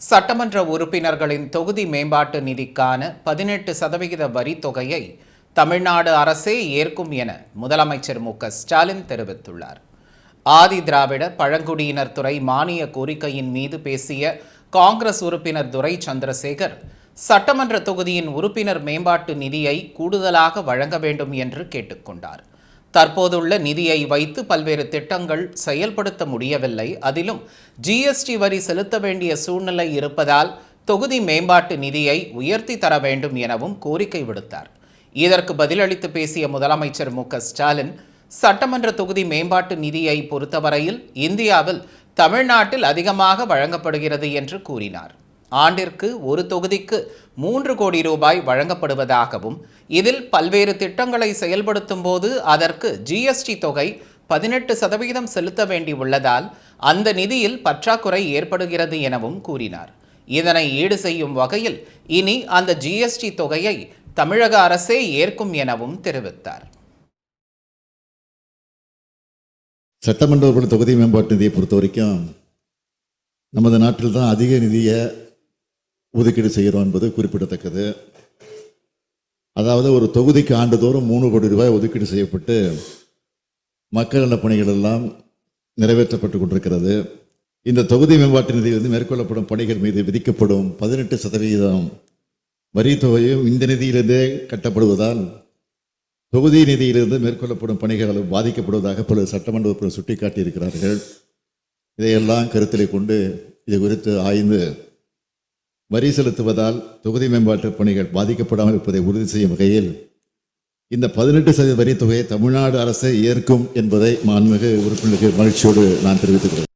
சட்டமன்ற உறுப்பினர்களின் தொகுதி மேம்பாட்டு நிதிக்கான பதினெட்டு சதவிகித வரித்தொகையை தமிழ்நாடு அரசே ஏற்கும் என முதலமைச்சர் மு ஸ்டாலின் தெரிவித்துள்ளார். ஆதி திராவிட பழங்குடியினர் துறை மானிய கோரிக்கையின் மீது பேசிய காங்கிரஸ் உறுப்பினர் துரை சந்திரசேகர் சட்டமன்ற தொகுதியின் உறுப்பினர் மேம்பாட்டு நிதியை கூடுதலாக வழங்க வேண்டும் என்று கேட்டுக்கொண்டார் தற்போதுள்ள நிதியை வைத்து பல்வேறு திட்டங்கள் செயல்படுத்த முடியவில்லை. அதிலும் ஜிஎஸ்டி வரி செலுத்த வேண்டிய சூழ்நிலை இருப்பதால் தொகுதி மேம்பாட்டு நிதியை உயர்த்தி தர வேண்டும் எனவும் கோரிக்கை விடுத்தார். இதற்கு பதிலளித்து பேசிய முதலமைச்சர் மு. ஸ்டாலின் சட்டமன்ற தொகுதி மேம்பாட்டு நிதியை பொறுத்தவரையில் இந்தியாவில் தமிழ்நாட்டில் அதிகமாக வழங்கப்படுகிறது என்று கூறினார். ஆண்டிற்கு ஒரு தொகுதிக்கு மூன்று கோடி ரூபாய் வழங்கப்படுவதாகவும் இதில் பல்வேறு திட்டங்களை செயல்படுத்தும் போது அதற்கு ஜிஎஸ்டி தொகை பதினெட்டு சதவீதம் செலுத்த வேண்டி உள்ளதால் அந்த நிதியில் பற்றாக்குறை ஏற்படுகிறது எனவும் கூறினார். இதனை ஈடு செய்யும் வகையில் இனி அந்த ஜிஎஸ்டி தொகையை தமிழக அரசே ஏற்கும் எனவும் தெரிவித்தார். சட்டமன்ற உறுப்பினர் தொகுதி மேம்பாட்டு நிதியை பொறுத்த வரைக்கும் நமது நாட்டில் தான் அதிக நிதியை ஒதுக்கீடு செய்கிறோம் என்பது குறிப்பிடத்தக்கது. அதாவது ஒரு தொகுதிக்கு ஆண்டுதோறும் மூணு கோடி ரூபாய் ஒதுக்கீடு செய்யப்பட்டு மக்கள் நல பணிகள் எல்லாம் நிறைவேற்றப்பட்டு கொண்டிருக்கிறது. இந்த தொகுதி மேம்பாட்டு நிதி வந்து மேற்கொள்ளப்படும் பணிகள் மீது விதிக்கப்படும் பதினெட்டு சதவீதம் வரி தொகையும் இந்த நிதியிலிருந்தே கட்டப்படுவதால் தொகுதி நிதியிலிருந்து மேற்கொள்ளப்படும் பணிகள் பாதிக்கப்படுவதாக பல சட்டமன்ற உறுப்பினர் சுட்டிக்காட்டியிருக்கிறார்கள். இதையெல்லாம் கருத்தில் கொண்டு இது குறித்து ஆய்ந்து வரி செலுத்துவதால் தொகுதி மேம்பாட்டு பணிகள் பாதிக்கப்படாமல் இருப்பதை உறுதி செய்யும் வகையில் இந்த பதினெட்டு சதவீத வரித் தொகையை தமிழ்நாடு அரசு ஏற்கும் என்பதை மாண்புமிகு உறுப்பினருக்கு மகிழ்ச்சியோடு நான் தெரிவித்துக் கொள்கிறேன்.